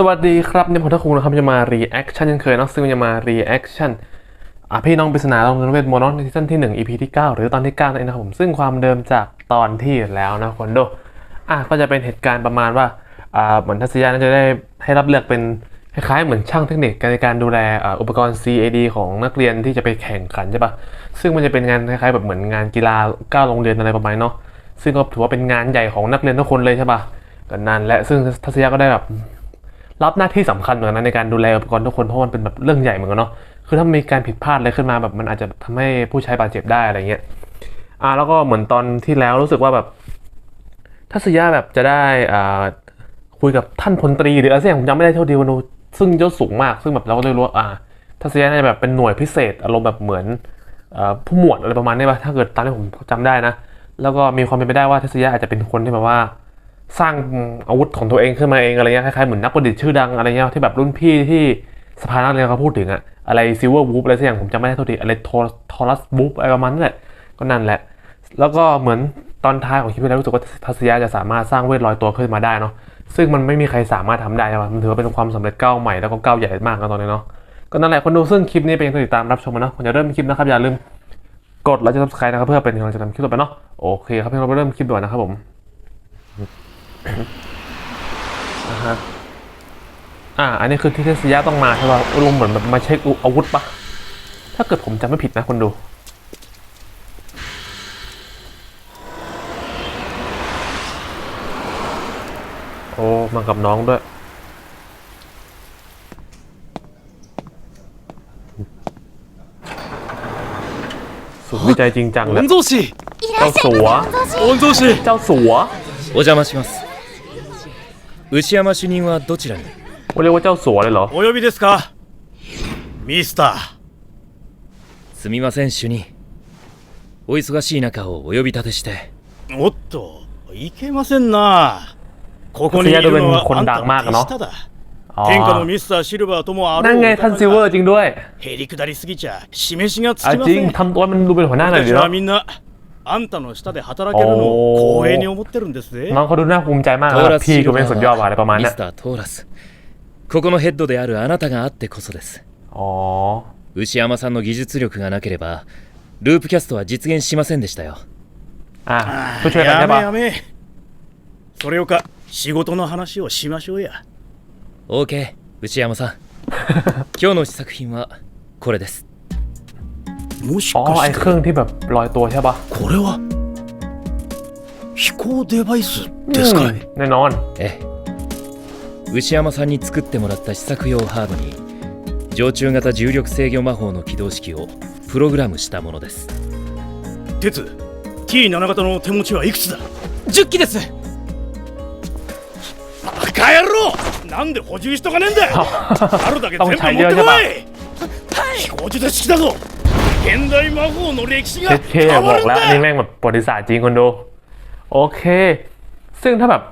สวัสดีครับนี่ผมทักคุงนะครับจะมา reaction ยังเคยนะซึ่งจะมา reaction อะพี่น้องปริศนาโรงเรียนเวทมนต์เนอะในซีซั่นที่ 1 EP ที่ 9 หรือตอนที่9นั่นเองนะครับผมซึ่งความเดิมจากตอนที่แล้วนะคนดูอะก็จะเป็นเหตุการณ์ประมาณว่าอ่าเหมือนทัศยาน่าจะได้ให้รับเลือกเป็นคล้ายๆเหมือนช่างเทคนิคในการดูแลอุปกรณ์ CAD ของนักเรียนที่จะไปแข่งขันใช่ปะซึ่งมันจะเป็นงานคล้ายๆแบบเหมือนงานกีฬาก้าวโรงเรียนอะไรประมาณเนาะซึ่งก็ถือว่าเป็นงานใหญ่ของนักเรียนทุกคนเลยใช่ปะก็นั่นและซึ่งทัศยาก็ได้แบบ รับหน้าที่สำคัญเหมือนกันในการดูแลอุปกรณ์ทุกคนเพราะมันเป็นแบบเรื่องใหญ่เหมือนกันเนาะคือถ้ามีการผิดพลาดอะไรขึ้นมาแบบมันอาจจะทำให้ผู้ใช้บาดเจ็บได้อะไรเงี้ยอ่าแล้วก็เหมือนตอนที่แล้วรู้สึกว่าแบบทัศยาแบบจะได้อ่าคุยกับท่านพลตรีหรืออะไรสักอย่างผมจำไม่ได้เท่าดีวันนูซึ่งยศสูงมากซึ่งแบบเราก็เลยรู้ว่าอ่าทัศยาน่าจะแบบเป็นหน่วยพิเศษอารมณ์แบบเหมือนอผู้หมวดอะไรประมาณนี้ป่ะถ้าเกิดตามที่ผมจำได้นะ แล้วก็มีความเป็นไปได้ว่าทัศยาอาจจะเป็นคนที่แบบว่า สร้างอาวุธของตัวเองขึ้นมาเองอะไรเงี้ยคล้ายๆเหมือนนักประดิษฐ์ชื่อดังอะไรเงี้ยที่แบบรุ่นพี่ที่สภานักเรียนเขาพูดถึงอะอะไรซิลเวอร์วูฟอะไรสักอย่างผมจำไม่ได้เท่าทีอะไรโทรัสวูฟอะไรประมาณนั้นแหละก็นั่นแหละ แล้วก็เหมือนตอนท้ายของคลิปที่แล้วรู้สึกว่าทัศยาจะสามารถสร้างเวทลอยตัวขึ้นมาได้เนาะซึ่งมันไม่มีใครสามารถทำได้ใช่ปะมันถือว่าเป็นความสำเร็จก้าวใหม่แล้วก็ก้าวใหญ่มากนะตอนนี้เนาะก็นั่นแหละคนดูซึ่งคลิปนี้เป็นตัวติดตามรับชมมาเนาะผมจะเริ่มคลิปนะครับอย่าลืมกดแล้วจะ subscribe นะครับเพื่อเป็นกำลังใจทำคลิปต่อไปเนาะโอเคครับพี่เราไปเริ่มคลิปด่วนนะครับผม อ่ฮะอ่า อันนี้คือที่เทสยะต้องมาใช่ป่ะลงเหมือนแบบมาเช็คอาวุธปะถ้าเกิดผมจำไม่ผิดนะคนดูโอ้มากับน้องด้วย สุดวิจัยจริงจังเลยเจ้าสัวเจ้าสัวโอจามาชิมัส 牛山主任はどちらに เรียกว่าเจ้าสัวเลยเหรอ お呼びですかミスターすみません主任お忙しい中をお呼び立てしておっといけませんなここにいるのはあんたの手下だ อ๋อ 天下のミスターシルバーともあ นั่ ろ น う ไงท่านซิลเวอร์จริงด้วย へりくだりすぎちゃ示しがつ อ่ะ きま จริ せ ง ん ทำตัวมันดูเป็นหัวหน้าหน่อย 私 ดี たち เนาะ はみんな あんたの下で働けるのを光栄に思ってるんですぜ น้องเขาดูน่าภูมิใจมาก ト นะ ー แบ ラ บ ス พี่ シ ก็ ルバ เป็นสุดยอดว่ะอะไรประมาณ ーミ เนี้ย スタートーラスここのヘッドであるあなたがあってこそです อ๋อ 牛山さんの技術力がなければループキャストは実現しませんでしたよ อ่ะช่วยๆกัน や ใช่ め ปะ やめそれよか仕事の話をしましょうや OK 牛山さん今日の試作品はこれです もし อ๋อ か ไอ้ し เครื่องที่แบบลอยตัวใช่ปะ これは飛行デバイスですかい、 แน่นอน ええ牛山さんに作ってもらった試作用ハードに常駐型重力制御魔法の起動式をプログラムしたものです鉄 T7 型の手持ちはいくつだ10機ですバカ野郎なんで補充しとかねえんだよあるだけ全部持ってこい飛行術式だぞ 現代魔法の歴史 เがท่ๆ 変 บ わ อก るん แล้ว だ อันนี่ よ แม่งแบบประวัติศาสตร์จริงคนดู โอเค ซึ่งถ้าแบบ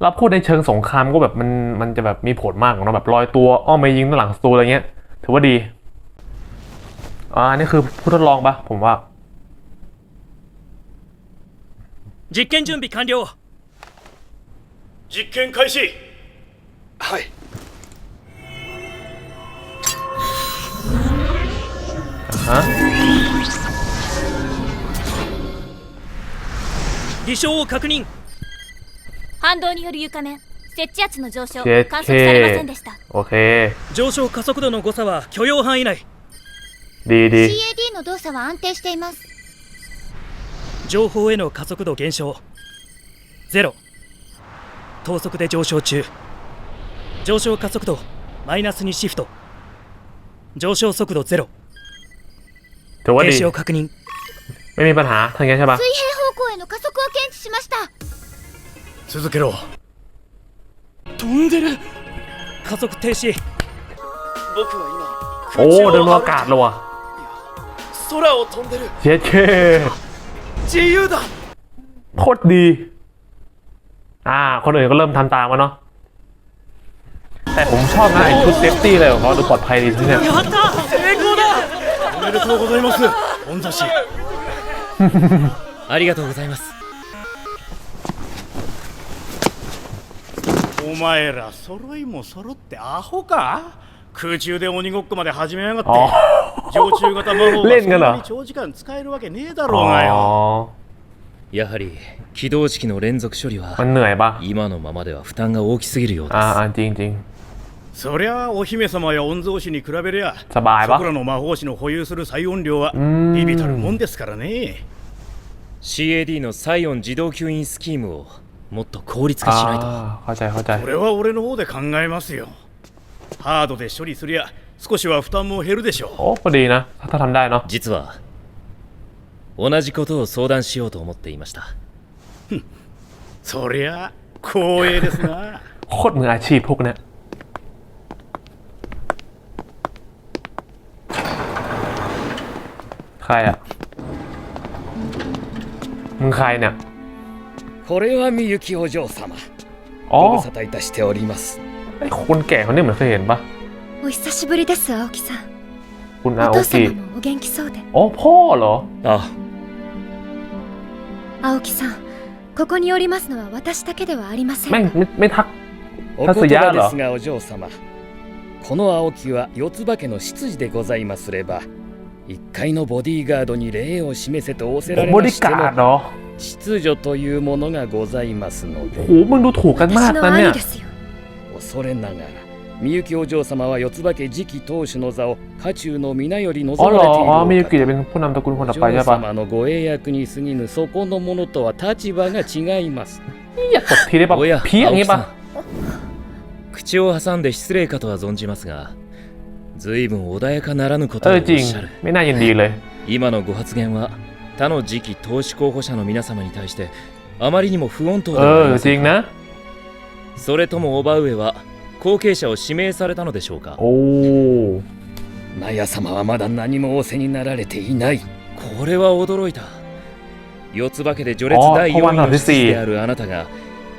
เราพูดในเชิงสงครามก็แบบมันมันจะแบบมีผลมากเนาะแบบลอยตัวอ้อมไปยิงด้านหลังศัตรูอะไรเงี้ย ถือว่าดีอ่าอันนี่คือผู้ทดลองปะผมว่า 実験準備完了実験開始はい Aha. 偽証を確認。反動による床面、設置圧の上昇、観測されませんでした。OK。上昇加速度の誤差は許容範囲内。D D。CAD の動作は安定しています。情報への加速度減少。ゼロ。等速で上昇中。上昇加速度マイナスにシフト。上昇速度ゼロ。 ถือว่า 停 ดี 止を確認 ไม่มีปัญหาทางนี้ใช่ปะ 水平方向への加速を検知しました続けろ飛んでる加速停止僕は โอ้เดินอากาศเลยว่ะ 今空を飛んでる เช็ดเค 自由だ โคตรดี อ่า คนอื่นก็เริ่มทำตามมาเนาะ แต่ผมชอบนะไอ้ชุดเซฟตี้เลยของเขาดูปลอดภัยดีที่เนี่ย やった成功だお めでとうございます御座氏ありがとうございますお お前ら揃いも揃ってアホか空中で鬼ごっこまで始めやがって อ๋อ 常駐型魔法レンガだがそんなに長時間使えるわけねえだ อ๋ ろうがよ อ やはり起動式の連続処理 มัน は เหนื่อยปะ 今のままでは負担が大きすぎるようで อ่า す อ่าจริงจริง そりゃあお姫様や御曹司に比べりゃสบายปะ そこらの魔法師の保有する最音量はんビビたるもんですからね CAD のサイオン自動吸引スキームをもっと効率 อ่า 化しないと เข้าใจเข้าใจ これは俺の方で考えますよハードで処理すりゃ少しは負担も減るでしょ โอ้พอดีนะ ถ้าถ้าทำได้เนาะ 実は同じことを相談しようと思っていましたうそりゃ光栄ですな โคตรมืออาชีพพวกเนี้ย ใครอ่ะ มึงใครเนี่ย これはみゆきお嬢様 อ๋อ ご無沙汰いたしております ไอ้คนแก่คนนี้เหมือนเคยเห็นปะ お久しぶりです青木さん คุณอา お โอ 父 กิ 様もお元気そうで อ๋อพ่อเหรอ あ青木さんここにおりますのは私だけではありません แม่งไม่ไม่ทัก お達言葉也ですがお嬢様この青木は四つ葉家の執事でございますれば 一階のボディーガードに礼を示せと仰せられましても秩序というものがございますのでおのとかまっ恐れながらみゆきお嬢様は四つ葉家次期当主の座を家中の皆より望まれている。おみゆきで弁護男とこの方お嬢様のご英役に過ぎぬそこの者とは立場が違います。いやとてればピアげ口を挟んで失礼かとは存じますがずいぶん穏やかならぬことをおっしゃる。今のご発言は他の次期投資候補者の皆様に対してあまりにも不穏とはありませんかそれともオバウエは後継者を指名されたのでしょうかおお。ナヤ様はまだ何も仰せになられていない。これは驚いた。四つ化けで序列第4位の父であるあなたが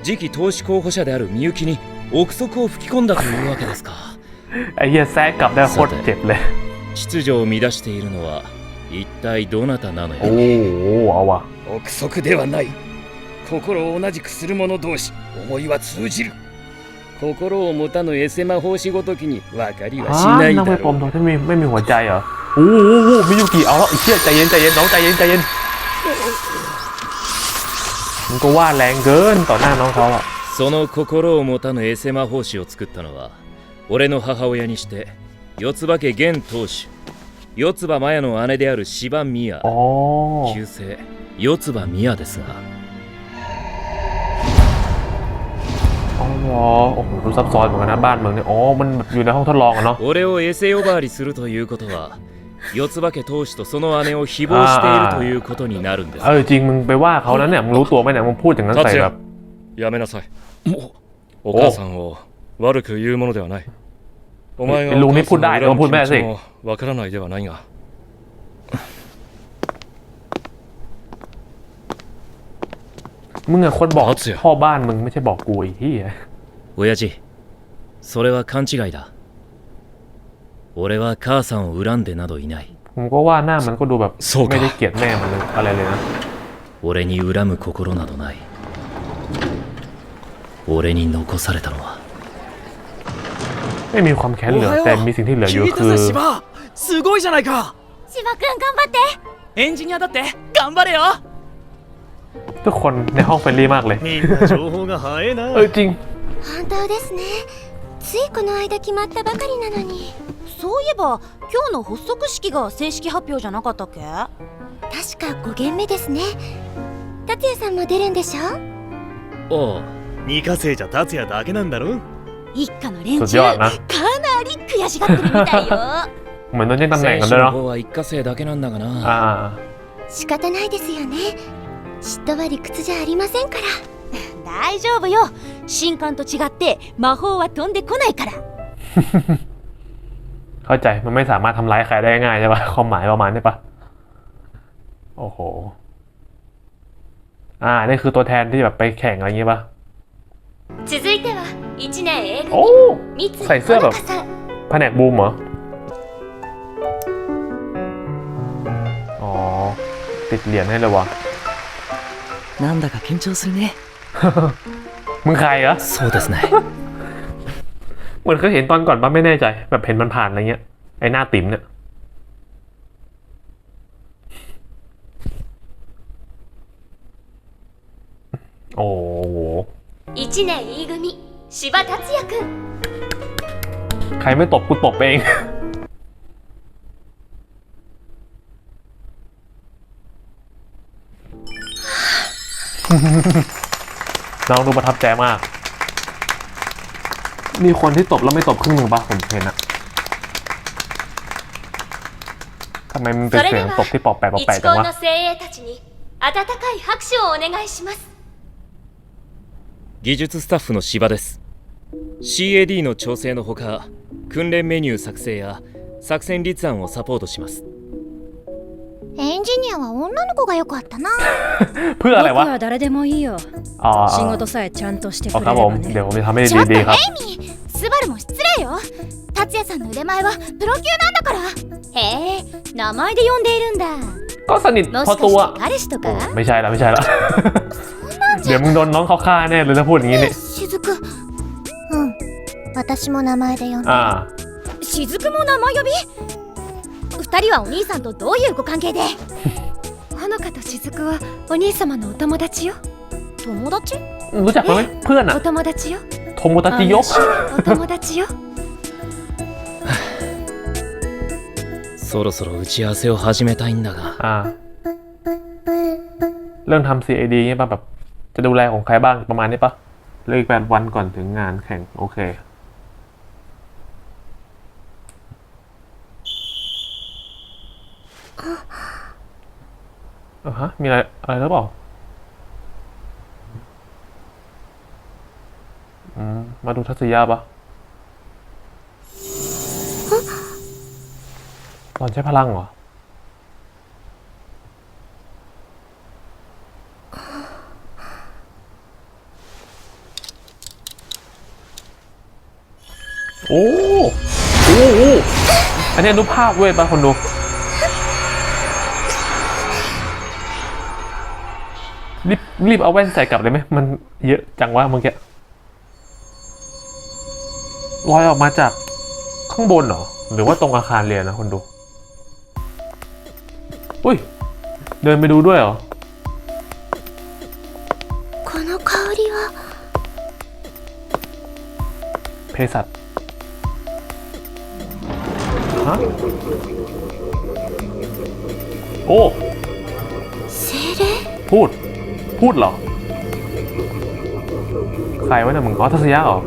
次期投資候補者であるみゆきに憶測を吹き込んだというわけですか。 ไอ้เหี้ยแซกกลับได้โคตรเจ็บเลย 秩序を乱しているのは一体どなたなの โอ้ や โหเอาว่ะ 憶測ではない心を同じくする者同士思いは通じる心を持たぬエセ魔法師ごときに分かりはし อ่า ない นัก だ เวทปลอม ろう ตัวที่ไม่ไม่มีหัวใจเหรอโอ้โหโอ้โหมิยุกิเอาแล้วไอ้เชี่ยใจเย็นใจเย็นน้องใจเย็นใจเย็นมันก็ว่าแรงเกินต่อหน้าน้องเขาอ่ะ その心を持たぬエセ魔法師を作ったのは 俺の母親にして四つ葉家現当主四つ葉マヤの姉である芝宮 อ๋อ 旧姓四つ葉宮ですが อ๋อเหรอโอ้โหดูซับซ้อนเหมือนกันนะบ้านเมืองเนี่ยอ๋อมันแบบอยู่ในห้องทดลองอะเนาะ 俺をエセ呼ばわりするということは四つ葉家当主とその姉を誹謗しているということになるんです เออจริงมึงไปว่าเขานั้นเนี่ยมึงรู้ตัวไหมเนี่ยมึงพูดอย่างนั้นใส่แบบ やめなさいもお母さんを 悪く言うものではないお前がえロンにお母さんをพูดได้恨むロンพูดไม่ได้สิ気持ちもわからないではないが มึงอะคนบอก ทัศน์ พ่อบ้านมึงไม่ใช่บอกกูไอ้ที่ 親父それは勘違いだ俺は母さんを恨んでなどいない ผมก็ว่าหน้ามันก็ดูแบบ そう ไม่ได้ か เกลียดแม่มันเลยอะไรเลยนะ 俺に恨む心などない俺に残されたのは ไม่มีความแค้นเหลือแต่มีสิ่งที่เหลืออยู่ 聞いた คือ ぜ芝すごいじゃないか芝くん頑張ってエンジニアだって頑張れよ ทุกคนในห้องเฟรนลี่มากเลย みんな情報が早いな เออจริง 本当ですねついこの間決まったばかりなのにそういえば今日の発足式が正式発表じゃなかったっけ確か5件目ですね達也さんも出るんでしょああ二課生じゃ達也だけなんだろ 一家の連 สุด 中 ยอด か นะ なり悔しがってるみたいよ เหมือนโดนแย่งตำแหน่ง 選 กัน 手 ด้วย の เนาะ 方は一過生だけなんだが อ่า な仕方ないですよね嫉妬は理屈じゃありませんから大丈夫よ神官と違って魔法は飛んでこないから เข้าใจมันไม่สามารถทำร้ายใครได้ง่ายใช่ปะความหมายประมาณนี้ปะโอ้โห อ่า นี่คือตัวแทนที่แบบไปแข่งอะไรอย่างงี้ปะ 続いては1年 A โอ้ 組三井ใส่เสื้อแบบ ほのかさん แผนกบูมเหรอ อ๋อ ติดเหรียญให้เลยวะ なんだか緊張するね มึงใครเหรอ そうですね เหมือนเคยเห็นตอนก่อนปะไม่แน่ใจ แบบเห็นมันผ่านอะไรเงี้ย ไอ้หน้าติ๋มเนี่ย โอ้โห 1年 E 組柴達也くん ใครไม่ตบกูตบเอง น้องดูประทับใจมาก มีคนที่ตบแล้วไม่ตบครึ่งหนึ่งปะผมเห็นอะทำไมมันเป็นเสียงตบที่ปอกแปะปอก 一 แปะจัง 高 วะ の精鋭たちに温かい拍手をお願いします 技術スタッフの芝です CAD の調整のほか訓練メニュー作成や作戦立案をサポートしますエンジニアは女の子が良かったな เพื่ออะไรวะ 僕は誰でもいいよ อ๋อ 仕事さえちゃんとして อ๋อ く ค れ รับ れ ผม ばね เดี๋ยวผมจะทำให้ ちょっと ดีๆครับ エイミースバルも失礼よ達也さんの腕前はプロ級なんだからへえ名前で呼んでいるんだ ก็สนิท も พอ しか ตัว して彼氏と โอ้ か ไม่ใช่ละไม่ใช่ละ เดี๋ยวมึงโดนน้องเขาฆ่าแน่เลยถ้าพูดอย่างนี้นี่ 雫うん私も名前で呼んで อ่า 雫も名前呼び二人はお兄さんとどういうご関係でほのかと雫はお兄様のお友達よ友達 รู้จักไหมเพื่อนอะ お友達よ โทโมตาจิยก お友達よそろそろ打ち合わせを始めたいんだが อ่า เรื่องทำ CAD เงี้ยป่ะแบบ จะดูแลของใครบ้างประมาณนี้ป่ะเหลยแปดวันก่อนถึงงานแข่งโอเคเออฮะ มีอะไรอะไรหรือเปล่าอืมมาดูทัศยาปะตอนใช้พลังเหรอ โอ้โอ้โหอันนี้อนุภาพเว้ยปะคนดู รีบรีบเอาแว่นใส่กลับเลยไหม มันเยอะจังวะเมื่อกี้ลอยออกมาจากข้างบนเหรอ หรือว่าตรงอาคารเรียนนะคนดู อุ้ย เดินไปดูด้วยเหรอ この香りは เภสัช ะโอ้พูด พูดเหรอ ใครวะเนี่ยมึงอ๋อทัศยะเหรอ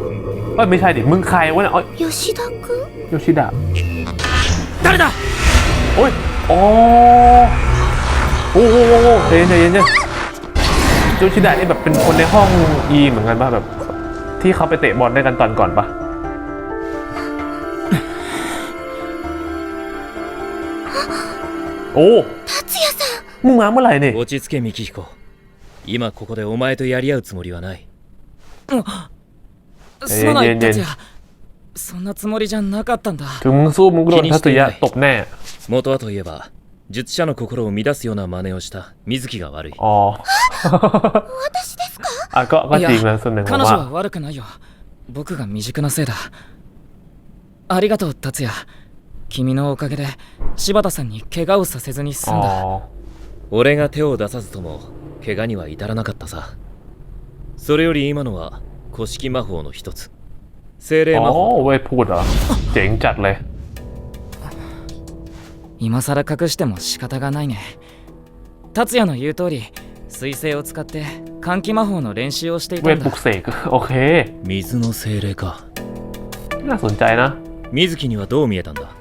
เอ้ยไม่ใช่ดิ มึงใครวะเนี่ยโอ้ยโยชิดะคุโยชิดะครนะโอ้ยอ๋โอ้โหเย็นใจเย็นใจโยชิดะนี่แบบเป็นคนในห้องอีเหมือนกันป่ะแบบ ที่เขาไปเตะบอลด้วยกันตอนก่อนป่ะ โอ้ 達也さん มึงมาเมื่อไหร่เนี่ย 落ち着け幹彦今ここでお前とやり合うつもりはないすまないいやいやいや達也そんなつもりじゃなかったんだ ถึงมึงสู้มึงก็โดนทัศยะตบแน่ 元はといえば術者の心を乱すような真似をした水木が悪い อ๋อ 私ですか อ่ะก็ก็จริงนะส่วนหนึ่งผ 彼 ม 女 ว่า は悪くないよ僕が未熟なせいだありがとう達也 君のおかげで柴田さんに怪我をさせずに済んだ。俺が手を出さずとも怪我には至らなかったさ。それより今のは古式魔法の一つ。精霊魔法。お今更隠しても仕方がないね。達也の言う通り水星を使って換気魔法の練習をしていたんだ。水の精霊か。な、そいな。水木にはどう見えたんだ？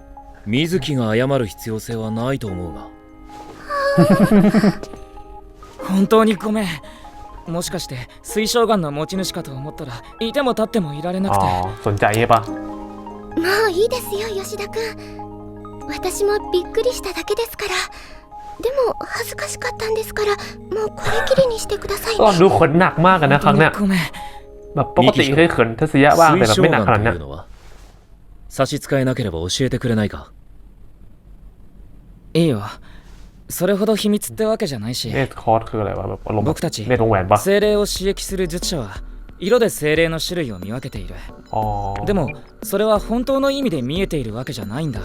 水木が謝る必要性はないと思うが本当にごめん もしかして水晶眼の持ち主かと思ったらいても立ってもいられな อ๋ く อ て สนใจใช่ปะ もういいですよ吉田君私もびっくりしただけですからでも恥ずかしかったんですからもうこれきりにしてください ก็ ね ดูขนหนักมากกันนะครั้งเนี้ย ごめん แบบปกติเคยเขินทัศยะบ้างแต่ 水 แบบ 晶 ไม่หนัก 眼 ขนาด と เนี้ い ยว のは 差し支えなければ教えてくれないかいいよそれほど秘密ってわけじゃないし เนตคอร์สคืออะไรวะแบบอารมณ์แบบ 僕たち เนตวงแหวนปะ 精霊を刺激する術者は色で精霊の種類を見分けている อ๋อ でもそれは本当の意味で見えているわけじゃないんだ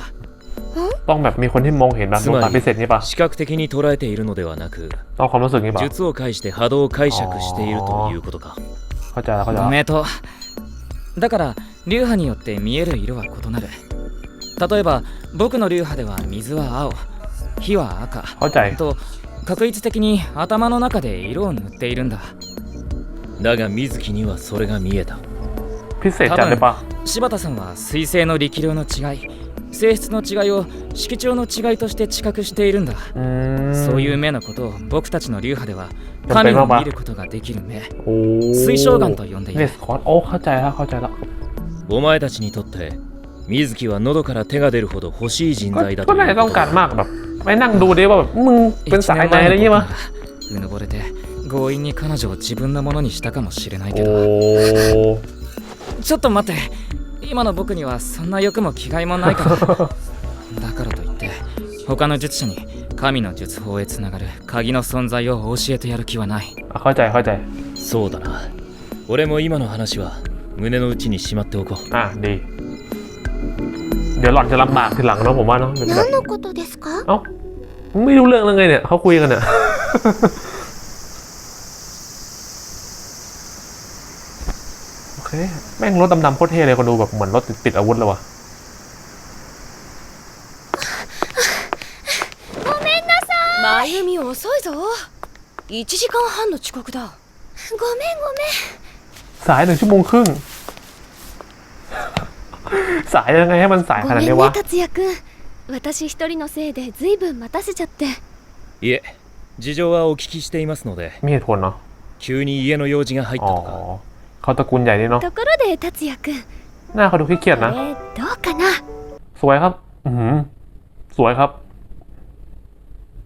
ต้องแบบมีคนที่มองเห็นแบบดวงตาพิเศษนี่ปะ 視覚的に捉えているのではなく ต้องความรู้สึกนี่ปะ 術を介して波動を解釈しているということか เข้าใจแล้วเข้าใจ ご แล้ว 名答だから 流派によって見える色は異なる。例えば僕の流派では水は青火は赤と確率的に頭の中で色を塗っているんだ。だが水木にはそれが見えた。多分柴田さんは水星の力量の違い性質の違いを色調の違いとして知覚しているんだ。そういう目のことを僕たちの流派では神を見ることができる目。水晶眼と呼んでいる。お前たちにとって水木は喉から手が出るほど欲しい人 ก็ 材だ ก็ とい น่าจะ う ต้ こ อง と การ か มากแบบไม่นั่งดูดิว่าแบบมึงเป็น 1 สาย 年 ไหนอะไร 前 เงี้ย の มั้ 僕ならうぬぼれて強引に彼女を自分のものにしたかもしれないけ โอ้ どちょっと待って今の僕にはそんな欲も気概もないからだからといって他の術者に神の術法へつながる鍵の存在を教えてやる気はない อ่ะเข้าใจเข้าใจ そうだな俺も今の話は 胸の内にしまっておこう อ่ะดี เดี๋ยวหล่อนจะลำบากทีหลังเนาะผมว่าเนาะเดี๋ยวแบบ 何のことですか เอ้าไม่รู้เรื่องแล้วไงเนี่ยเขาคุยกันเนี่ย โอเค แม่งรถดำๆโคตรเท่เลยคนดูแบบเหมือนรถติดติดอาวุธเลยว่ะ 真由美遅いぞ1時間半の遅刻だごめんごめん สายหนึ่งชั่วโมงครึ่ง สายยังไงให้มันสายข ご นาด めん นี้ ね วะ 達也くん私一人のせいでずいぶん待たせちゃっていえ事情はお聞きしていますので มีเหตุผลเนาะ 急に家の用事が入っ อ๋ た อ とか เขาตระกูลใหญ่นี่เนาะ ところで達也くん หน้าเขาดูเครียดๆ こ นะ れどうかな สวยครับ อือหือสวยครับ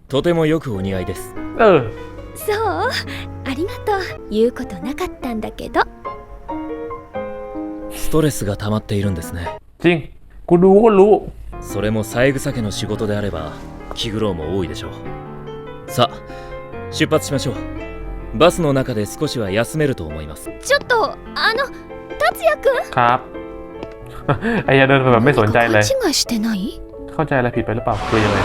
とてもよくお似合いです เออ そうありがとう言うことなかったんだけどス トレスが溜まっているんですね จริง กูดูก็รู้ それも三枝家の仕事であれば気苦労も多いでしょうさあ出発しましょうバスの中で少しは休めると思いますちょっとあの達也くん ครับ ไอ้ยาเดินไปแบบไม่สนใจเลย 勘違いしてない เข้าใจอะไรผิดไปหรือเปล่าคือยังไง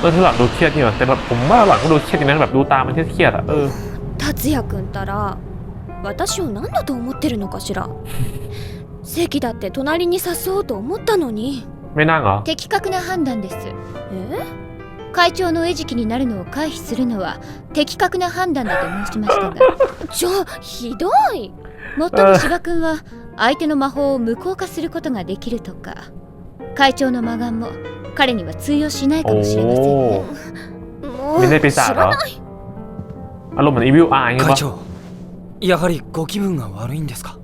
เออที่หลังดูเครียดนี่หว่าแต่แบบผมว่าหลังก็ดูเครียดอย่างนั้นแบบดูตามันเครียดๆอ่ะเออ 達也くんたら 私を何だと思ってるのかしら？席だって隣に誘おうと思ったのに。めなが？的確な判断です。え？会長の餌食になるのを回避するのは的確な判断だと申しましたが。ちょひどい！もっとも芝君は相手の魔法を無効化することができるとか。会長の魔眼も彼には通用しないかもしれませんね。もう知らない。あ、ロマン、イビューアー会長。やはりご気分が悪いんですか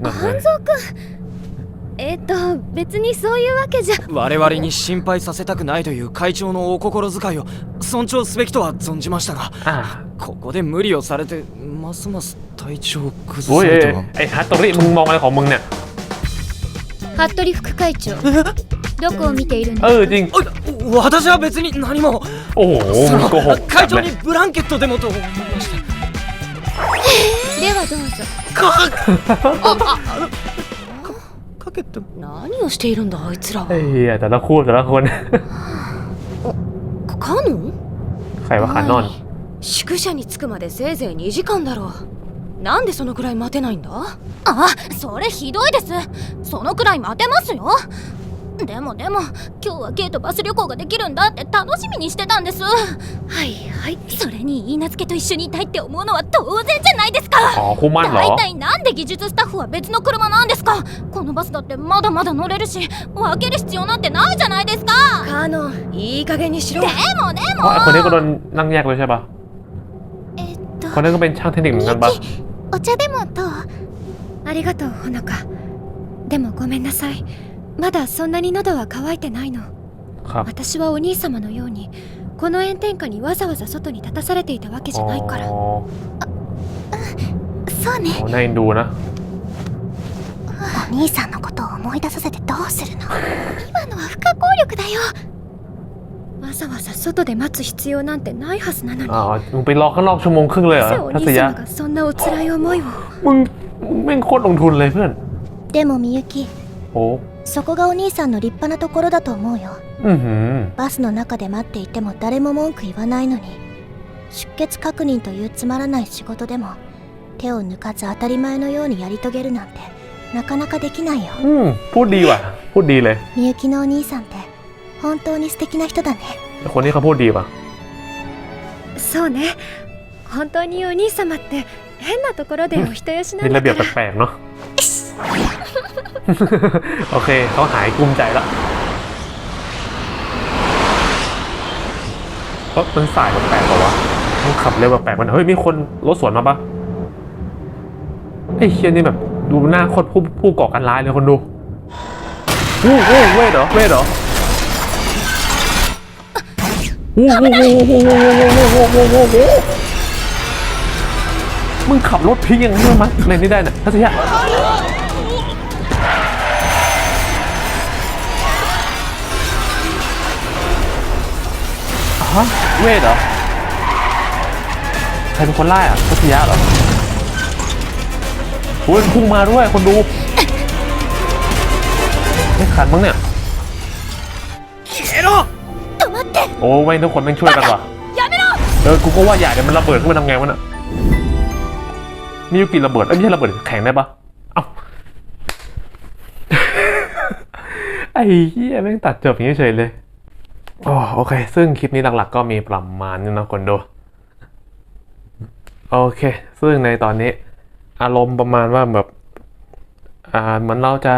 นั่นไง えっ、と別にそういうわけじゃ我々に心配させたくないという会長のお心遣いを尊重すべきとは存じましたが อ่า ここで無理をされてますます体調を崩 โอ้ย さ เอ้ れ ย ては ไอ้ฮัตโตริมึงมองอะไรของมึงเนี่ย 服部副会長どこを見ているん เอ です อจริง お私は別に何も โอ้โห そ มึงโกห の ก 会長 จัด に เลย ブランケットでもと思いましてでは どうぞかかけても何をしているんだあいつら เฮ้ยแต่ละคู่แต่ละคน カノン ใครว่าขานอน 宿舎に着くまでせいぜい2時間だろうなんでそのくらい待てないんだあそれひどいですそのくらい待てますよ でもでも今日はゲートバス旅行ができるんだって楽しみにしてたんですはいはいそれに許嫁と一緒にいたいって思うのは当然じゃないですか อ๋อคู่มั่นเหรอ 大体なんで技術スタッフは別の車なんですかこのバスだってまだまだ乗れるし分ける必要なんてないじゃないですかカノンいい加減にしろでもで เพราะไอ้คนนี้ก็โดนนั่งแยกเลยใช่ปะ えっと คนนั้นก็เป็นช่างเทคนิคเหมือนกันปะ お茶でもどうありがとうほのかでもごめんなさい まだそんなに喉は渇いてないの ครับ 私はお兄様のようにこの炎天下にわざわざ外に立たされていたわけじゃないから อ๋อ そうね โอ้น่าเอ็นดูนะ お兄さんのことを思い出させてどうするの今のは不可抗力だよわざわざ外で待つ必要なんてないはずなのに อ๋อมึงไปรอข้างนอกชั่วโมงครึ่งเลยเหรอ なぜお ทัศ 兄 ยะ 様がそんなお辛い思いを มึงมึงแม่งโคตรลงทุนเลยเพื่อน でもみゆき โอ้ そこがお兄さんの立派なところだと思うよ อือหือ バスの中で待っていても誰も文句言わないのに出欠確認というつまらない仕事でも手を抜かず当たり前のようにやり遂げるなんてなかなかできないよ อืมพูดดีว่ะ พูดดีเลย みゆきのお兄さんって本当に素敵な人だね คนนี้เขาพูดดีป่ะ そうね本当にお兄様って変なところでお人よしな นี่ んだ ระเบีย か บ ら แปลกๆเนาะ โอเคเขาหายกลุ้มใจแล้วเพราะมันสายแปลกๆเปล่าวะมันขับเร็วแปลกๆมันเฮ้ยมีคนรถสวนมาปะไอ้เคียนี่แบบดูหน้าโคตรผู้ผู้ก่อการร้ายเลยคนดูวู้วู้เวทเหรอเวทเหรอวู้วู้วู้วู้วู้วู้วู้วู้วู้วู้วู้มึงขับรถพิงอย่างนี้มั้ยในนี้ได้น่ะทัศยะ ฮะเวทเหรอ ใครเป็นคนไล่อะพัทยาเหรอโอ้ยพุ่งมาด้วยคนดู ไม่ขันมั้งเนี่ยโอ้ไม่ทุกคนต้องช่วยกันว่ะเออกูก็ว่าใหญ่เนี่ยมันระเบิดขึ้นมาทำไงวะน่ะมียุกิระเบิดเอ้ยไม่ใช่ระเบิดแข็งได้ปะเอ้าไอ้เหี้ยแม่งตัดจบอย่างนี้เฉยเลย อ๋อโอเค ซึ่งคลิปนี้หลักๆ ก็มีประมาณนี้นะคนดู โอเค ซึ่งในตอนนี้ อารมณ์ประมาณว่าแบบ อ่า เหมือนเราจะ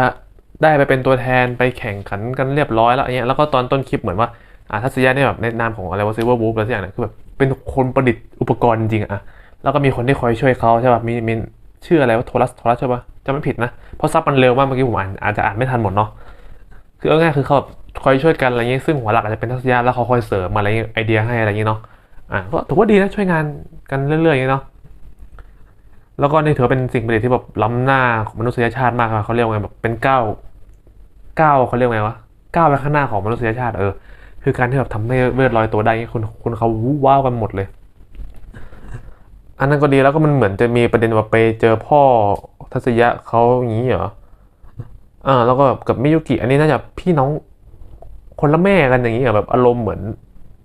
ได้ไปเป็นตัวแทนไปแข่งขันกันเรียบร้อยแล้วอย่างเงี้ย แล้วก็ตอนต้นคลิปเหมือนว่า อ่าทัศยะเนี่ยแบบในนามของอะไรวะซิเวอร์บูฟอะไรสักอย่างเนี่ยคือแบบเป็นคนประดิษฐ์อุปกรณ์จริงอะแล้วก็มีคนที่คอยช่วยเขาใช่ป่ะ มีมีชื่ออะไรว่าโทรัส โทรัสใช่ป่ะจำไม่ผิดนะ เพราะซับมันเร็วมากเมื่อกี้ผมอ่านอาจจะอ่านไม่ทันหมดเนาะ คือเอาง่ายคือเขาแบบ คอยช่วยกันอะไรเงี้ยซึ่งหัวหลักอาจจะเป็นทัศยะแล้วเขาคอยเสริมมาอะไรเงี้ยไอเดียให้อะไรเงี้ยเนาะอ่าก็ถือว่าดีนะช่วยงานกันเรื่อยๆเงี้ยเนาะแล้วก็นี่ถือเป็นสิ่งประดิษฐ์ที่แบบล้ำหน้าของมนุษยชาติมากอะเขาเรียกว่าไงแบบเป็นก้าวก้าวเขาเรียกว่าไงวะก้าวไปข้างหน้าของมนุษยชาติเออคือการที่แบบทำให้เวทลอยตัวได้คุณคุณเขาวู้ว้าวกันหมดเลย อันนั้นก็ดีแล้วก็มันเหมือนจะมีประเด็นว่าไปเจอพ่อทัศยะเขาอย่างนี้เหรออ่าแล้วก็กับมิยุกิ อันนี้น่าจะพี่น้อง คนละแม่กันอย่างนี้แบบอารมณ์เหมือน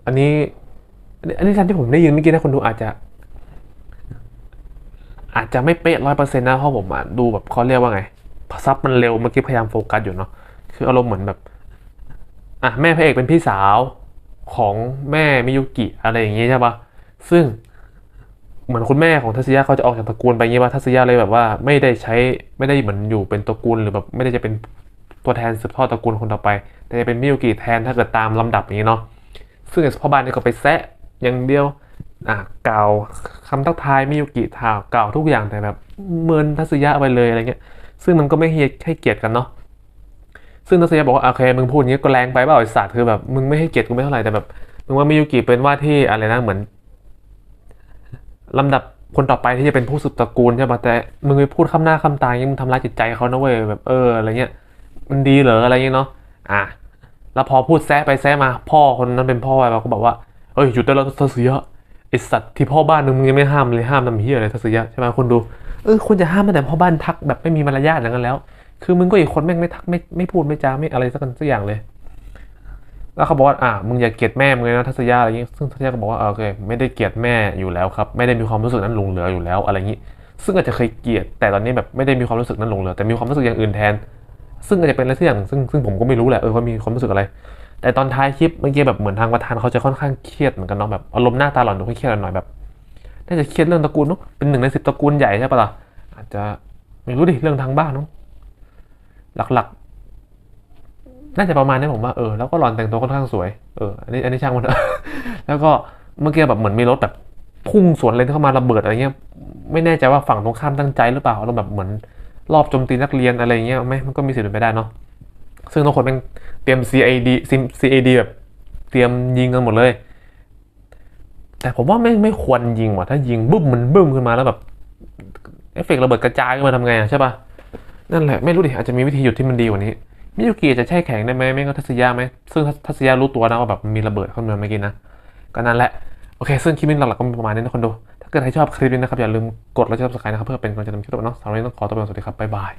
อันนี้ อันนี้ทันที่ผมได้ยินเมื่อกี้นะคนดูอาจจะ อาจจะไม่เป๊ะร้อยเปอร์เซ็นต์นะเพราะผมดูแบบเขาเรียกว่าไงซับมันเร็วเมื่อกี้พยายามโฟกัสอยู่เนาะคืออารมณ์เหมือนแบบอะแม่พระเอกเป็นพี่สาวของแม่มิยุกิอะไรอย่างงี้ใช่ปะซึ่งเหมือนคุณแม่ของทัศยะเขาจะออกจากตระกูลไปงี้ป่ะทัศยะเลยแบบว่าไม่ได้ใช้ไม่ได้เหมือนอยู่เป็นตระกูลหรือแบบไม่ได้จะเป็น ตัวแทนสืบทอดตระกูลคนต่อไป แต่จะเป็นมิยุกิแทนถ้าเกิดตามลำดับนี้เนาะซึ่งไอ้พ่อบ้านนี่ก็ไปแซะอย่างเดียวอะกล่าวคำทักทายมิยุกิถากล่าวทุกอย่างแต่แบบเมินทัศยะไปเลยอะไรเงี้ย ซึ่งมันก็ไม่ให้ให้เกียรติกันเนาะซึ่งทัศยะบอกว่าโอเคมึงพูดอย่างนี้ก็แรงไปเปล่าไอ้สัตว์คือแบบมึงไม่ให้เกียรติกูไม่เท่าไหร่แต่แบบมึงว่ามิยุกิเป็นว่าที่อะไรนะเหมือนลำดับคนต่อไปที่จะเป็นผู้สืบตระกูลใช่ปะแต่มึงไปพูดคำหน้าคำตาอย่างนี้มึงทำร้ายจิตใจเขานะเว้ยแบบเอออะไรเงี้ย มันดีเหรออะไรเงี้ยเนาะอะแล้วพอพูดแซะไปแซะมาพ่อคนนั้นเป็นพ่อเราก็บอกว่าเอ้ยหยุดได้แล้วทัศยะไอสัตว์ที่พ่อบ้านนึงมึงยังไม่ห้ามเลยห้ามทำเฮียอะไรทัศยะใช่ไหมคนดูเออคุณจะห้ามแต่พ่อบ้านทักแบบไม่มีมารยาทอย่างนั้นแล้ว คือมึงก็อีกคนแม่งไม่ทักไม่ไม่พูดไม่จาไม่อะไรสักสักอย่างเลย แล้วเขาบอกว่าอ่ามึงอย่าเกลียดแม่มึงเลยนะทัศยะอะไรอย่างงี้ซึ่งทัศยะก็บอกว่าโอเคไม่ได้เกลียดแม่อยู่แล้วครับไม่ได้มีความรู้สึกนั้นหลงเหลืออยู่แล้วอะไรอย่างงี้ ซึ่งอาจจะเคยเกลียดแต่ตอนนี้แบบไม่ได้มีความรู้สึกนั้นหลงเหลือแต่มีความรู้สึกอย่างอื่นแทน ซึ่งอาจจะเป็นอะไรสักอย่างซึ่งซึ่งผมก็ไม่รู้แหละเออว่ามีความรู้สึกอะไร แต่ตอนท้ายคลิปเมื่อกี้แบบเหมือนทางประธานเขาจะค่อนข้างเครียดเหมือนกันเนาะแบบอารมณ์หน้าตาหลอนดูเครียดหน่อยแบบน่าจะเครียดเรื่องตระกูลเนาะเป็นหนึ่งในสิบตระกูลใหญ่ใช่ปะล่ะอาจจะไม่รู้ดิเรื่องทางบ้านเนาะหลักๆ น่าจะประมาณนี้ผมว่าเออแล้วก็หลอนแต่งตัวค่อนข้างสวยเอออันนี้อันนี้ช่างมันเถอะแล้วก็เมื่อกี้แบบเหมือนมีรถแบบพุ่งสวนเลนเข้ามาระเบิดอะไรเงี้ยไม่แน่ใจว่าฝั่งตรงข้ามตั้งใจหรือเปล่าเราแบบเหมือน รอบโจมตีนักเรียนอะไรเงี้ยไหมมันก็มีสิทธิ์เป็นไปได้เนาะซึ่งทุกคนแม่งเตรียม CAD CAD แบบเตรียมยิงกันหมดเลย แต่ผมว่าไม่ไม่ควรยิงว่ะถ้ายิงบึ้มมันบึ้มขึ้นมาแล้วแบบเอฟเฟกต์ระเบิดกระจายขึ้นมาทำไงอะใช่ปะนั่นแหละไม่รู้ดิอาจจะมีวิธีหยุดที่มันดีกว่านี้มิยุกิจะแช่แข็งได้ไหมไม่ก็ทัศยาไหมซึ่งทัศยารู้ตัวนะว่าแบบมีระเบิดเข้ามาเมื่อกี้นะก็นั่นแหละโอเค ซึ่งคลิปนี้หลักๆก็มีประมาณนี้นะคนดู ถ้าเกิดใครชอบคลิปนี้นะครับ อย่าลืมกดไลค์และ subscribe นะครับ เพื่อเป็นกำลังใจทำคลิปต่อไปเนาะสำหรับวันนี้ต้องขอตัวไปก่อนสวัสดีครับบ๊ายบาย